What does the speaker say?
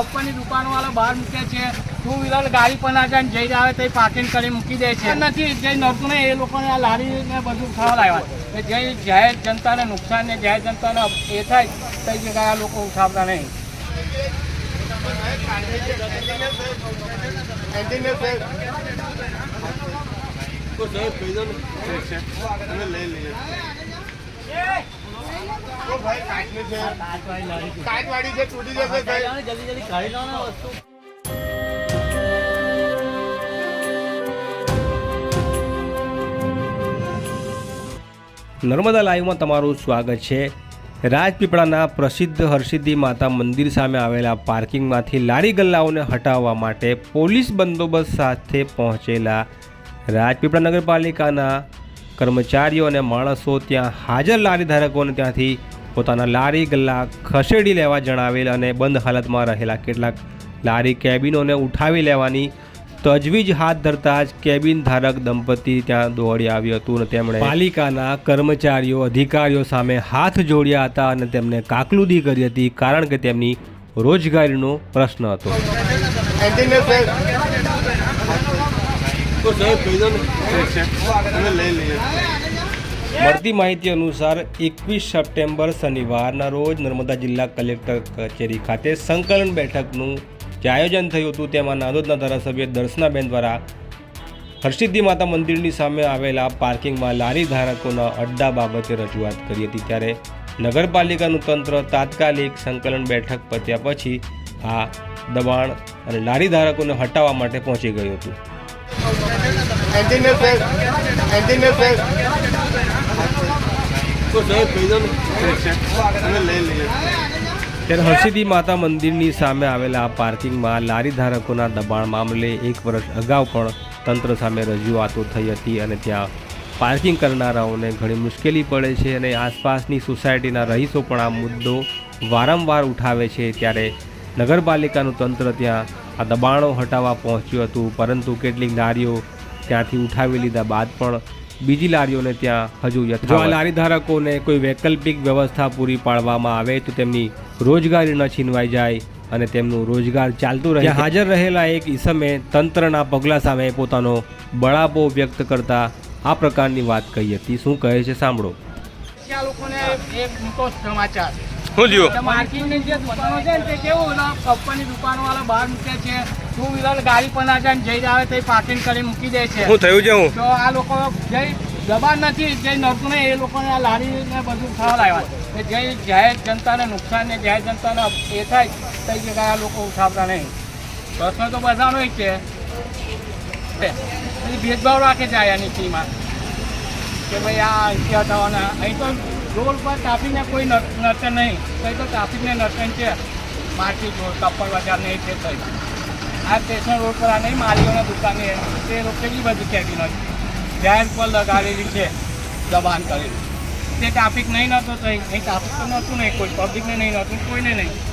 Company દુકાનો વાળા બહાર મૂકે છે. ટુ વ્હીલર ગાડી પણ ના જાય ને જઈ આવે તો પાર્કિંગ કરી મૂકી દે છે. નથી જે નડતું ને એ લોકોને આ લારીને બધું ઉઠાવવા લાવ્યા. કે જે જાહેર જનતાને નુકસાન ને જાહેર જનતાને એ થાય તે જગ્યાએ આ લોકો ઉઠાવતા નહીં. નર્મદા લાઈવમાં તમારું સ્વાગત છે. રાજપીપળાના પ્રસિદ્ધ હરસિદ્ધિ માતા મંદિર સામે આવેલા પાર્કિંગમાંથી લારી ગલ્લાઓને હટાવવા માટે પોલીસ બંદોબસ્ત સાથે પહોંચેલા રાજપીપળા નગરપાલિકાના કર્મચારીઓ અને માણસો ત્યાં હાજર લારી ધારકોને ત્યાંથી પોતાના લારી ગલ્લા ખસેડી લેવા જણાવેલ અને બંધ હાલતમાં રહેલા કેટલાક લારી કેબિનોને ઉઠાવી લેવાની તજવીજ હાથ ધરતા જ કેબિન ધારક દંપતી ત્યાં દોડી આવ્યું હતું અને તેમણે પાલિકાના કર્મચારીઓ, અધિકારીઓ સામે હાથ જોડ્યા હતા અને તેમને કાકલુદી કરી હતી કારણ કે તેમની રોજગારીનો પ્રશ્ન હતો. તો સાહેબ કહી દો અમે લઈ લઈએ. મળતી માહિતી અનુસાર એકવીસ સપ્ટેમ્બર શનિવારના રોજ નર્મદા જિલ્લા કલેક્ટર કચેરી ખાતે સંકલન બેઠકનું જે આયોજન થયું હતું તેમાં નાંદોદના ધારાસભ્ય દર્શનાબેન દ્વારા હરસિદ્ધિ માતા મંદિરની સામે આવેલા પાર્કિંગમાં લારી ધારકોના અડ્ડા બાબતે રજૂઆત કરી હતી. ત્યારે નગરપાલિકાનું તંત્ર તાત્કાલિક સંકલન બેઠક પત્યા પછી આ દબાણ અને લારી ધારકોને હટાવવા માટે પહોંચી ગયું હતું. એન્જિનિયર સાહેબ એન્જિનિયર સાહેબ તો સાહેબ કહી દો ને લઈ લઈએ. ત્યારે હરસિદ્ધિ માતા મંદિરની સામે આવેલા આ પાર્કિંગમાં લારી ધારકોના દબાણ મામલે એક વર્ષ અગાઉ પણ તંત્ર સામે રજૂઆતો થઈ હતી અને ત્યાં પાર્કિંગ કરનારાઓને ઘણી મુશ્કેલી પડે છે અને આસપાસની સોસાયટીના રહીશો પણ આ મુદ્દો વારંવાર ઉઠાવે છે. ત્યારે નગરપાલિકાનું તંત્ર ત્યાં આ દબાણો હટાવવા પહોંચ્યું હતું પરંતુ કેટલીક લારીઓ ત્યાંથી ઉઠાવી લીધા બાદ પણ બીજી લારીઓને ત્યાં હજુ જો આ લારી ધારકોને કોઈ વૈકલ્પિક વ્યવસ્થા પૂરી પાડવામાં આવે તો તેમની રોજગારી ન છીનવાઈ જાય અને તેમનું રોજગાર ચાલતું રહે. હાજર રહેલા એક ઈસમે તંત્રના પગલાં સામે પોતાનો બળાપો વ્યક્ત કરતા આ પ્રકારની વાત કહી હતી. શું કહે છે સાંભળો. આ લોકોને એક મોટો સમાચાર. શું થયું માર્કેટની જે દુકાનો છે ને તે કેવું કંપની દુકાનો વાળા બહાર મૂકે છે ટુ વ્હીલર ગાડી પણ ના જાય જઈ આવે તો પાર્કિંગ કરી મૂકી દે છે. થયું છે હું? તો આ લોકો જે દબાણ નથી જે નડતું એ લોકોને આ લારી ને બધું ખાવા લાવ્યા છે. કે જે જાહેર જનતાને નુકસાન ને જાહેર જનતાને એ થાય તો જગ્યાએ આ લોકો ઉઠાવતા નહીં. પ્રશ્ન તો બધાનો જ છે. ભેદભાવ રાખે છે આયા નીતિમાં કે ભાઈ આ અહીંથી હટાવવાના અહીં તો રોડ પર ટ્રાફિકને કોઈ નડ- નડતર નહીં. કંઈ તો ટ્રાફિકને નડતર છે માર્કેટ રોડ કપડ બજાર નહીં છે કંઈ આ સ્ટેશન રોડ પર આ નહીં, માલીઓના દુકાને તે રોડ કેટલી બધી કેબિનો છે? જાહેર પર લગાડેલી છે, દબાણ કરેલું. તે ટ્રાફિક નહીં નહોતો થઈ અહીં ટ્રાફિક તો નહોતું નહીં, કોઈ પબ્લિકને નહીં નહોતું કોઈને નહીં.